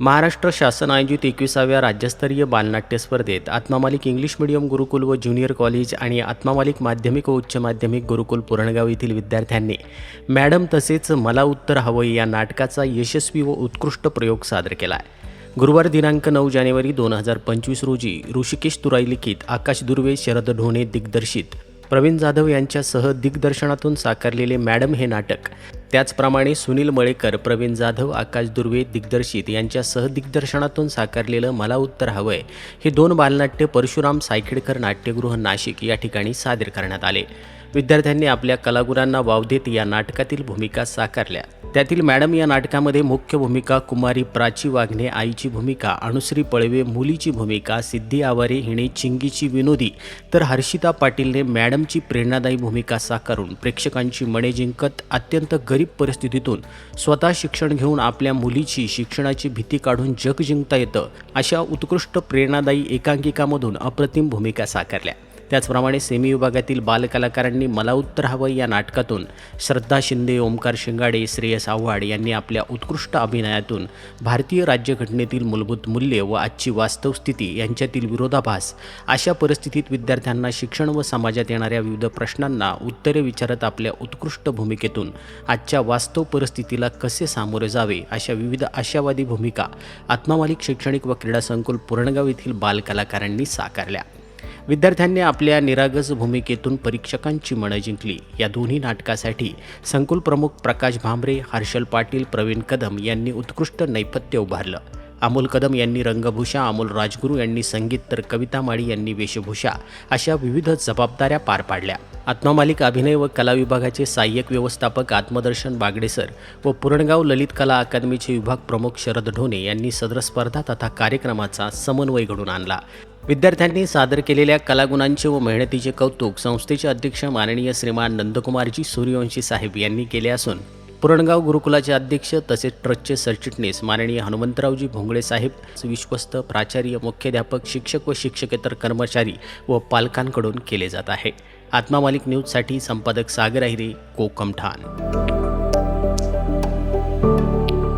महाराष्ट्र शासन आयोजित एकविसाव्या राज्यस्तरीय बालनाट्य स्पर्धेत आत्मामालिक इंग्लिश मिडियम गुरुकुल व ज्युनियर कॉलेज आणि आत्मामालिक माध्यमिक व उच्च माध्यमिक गुरुकुल पुरणगाव येथील विद्यार्थ्यांनी मॅडम तसेच मला उत्तर हवं या नाटकाचा यशस्वी व उत्कृष्ट प्रयोग सादर केला आहे. गुरुवार दिनांक नऊ जानेवारी दोन हजार पंचवीस रोजी ऋषिकेश तुराई लिखित आकाश दुर्वे शरद ढोणे दिग्दर्शित प्रवीण जाधव यांच्यासह दिग्दर्शनातून साकारलेले मॅडम हे नाटक त्याचप्रमाणे सुनील मळेकर प्रवीण जाधव आकाश दुर्वे दिग्दर्शित यांच्या दिग्दर्शनातून साकारलेलं मला उत्तर हवंय. हे दोन बालनाट्य परशुराम सायखेडकर नाट्यगृह नाशिक या ठिकाणी सादर करण्यात आले. विद्यार्थ्यांनी आपल्या कलागुरांना वाव देत या नाटकातील भूमिका साकारल्या. त्यातील मॅडम या नाटकामध्ये मुख्य भूमिका कुमारी प्राची वाघणे आईची भूमिका अनुश्री पळवे मुलीची भूमिका सिद्धी आवारे हिने चिंगीची विनोदी. तर हर्षिता पाटीलने मॅडमची प्रेरणादायी भूमिका साकारून प्रेक्षकांची मणे जिंकत अत्यंत गरीब परिस्थितीतून स्वतः शिक्षण घेऊन आपल्या मुलीची शिक्षणाची भीती काढून जग जिंकता येतं अशा उत्कृष्ट प्रेरणादायी एकांकिकामधून अप्रतिम भूमिका साकारल्या. त्याचप्रमाणे सेमी विभागातील बालकलाकारांनी मला उत्तर हवं या नाटकातून. श्रद्धा शिंदे ओमकार शिंगाडे श्रेयस आव्हाड यांनी आपल्या उत्कृष्ट अभिनयातून भारतीय राज्यघटनेतील मूलभूत मूल्ये व आजची वास्तव स्थिती यांच्यातील विरोधाभास अशा परिस्थितीत विद्यार्थ्यांना शिक्षण व समाजात येणाऱ्या विविध प्रश्नांना उत्तरे विचारत आपल्या उत्कृष्ट भूमिकेतून आजच्या वास्तव परिस्थितीला कसे सामोरे जावे अशा विविध आशावादी भूमिका आत्मामालिक शैक्षणिक व क्रीडा संकुल पुरणगाव येथील बालकलाकारांनी साकारल्या. विद्यार्थ्यांनी आपल्या निरागस भूमिकेतून परीक्षकांची मनं जिंकली. या दोन्ही नाटकासाठी संकुल प्रमुख प्रकाश भांबरे हर्षल पाटील प्रवीण कदम यांनी उत्कृष्ट नैपथ्य उभारलं. अमोल कदम यांनी रंगभूषा अमोल राजगुरू यांनी संगीत तर कविता माळी यांनी वेशभूषा अशा विविध जबाबदाऱ्या पार पाडल्या. आत्मामालिक अभिनय व कला विभागाचे सहाय्यक व्यवस्थापक आत्मदर्शन बागडेसर व पुरणगाव ललित कला अकादमीचे विभाग प्रमुख शरद ढोणे यांनी सदर स्पर्धा तथा कार्यक्रमाचा समन्वय घडून आणला. विद्यार्थ्यांनी सादर केलेल्या कलागुणांचे व मेहनतीचे कौतुक संस्थेचे अध्यक्ष माननीय श्रीमान नंदकुमारजी सूर्यवंशी साहेब यांनी केले असून पुरणगाव गुरुकुलाचे अध्यक्ष तसेच ट्रस्टचे सरचिटणीस माननीय हनुमंतरावजी भोंगळे साहेब विश्वस्त प्राचार्य मुख्याध्यापक शिक्षक व शिक्षकेतर कर्मचारी व पालकांकडून केले जात आहे. आत्मा मालिक न्यूजसाठी संपादक सागर अहिरे कोकम ठाण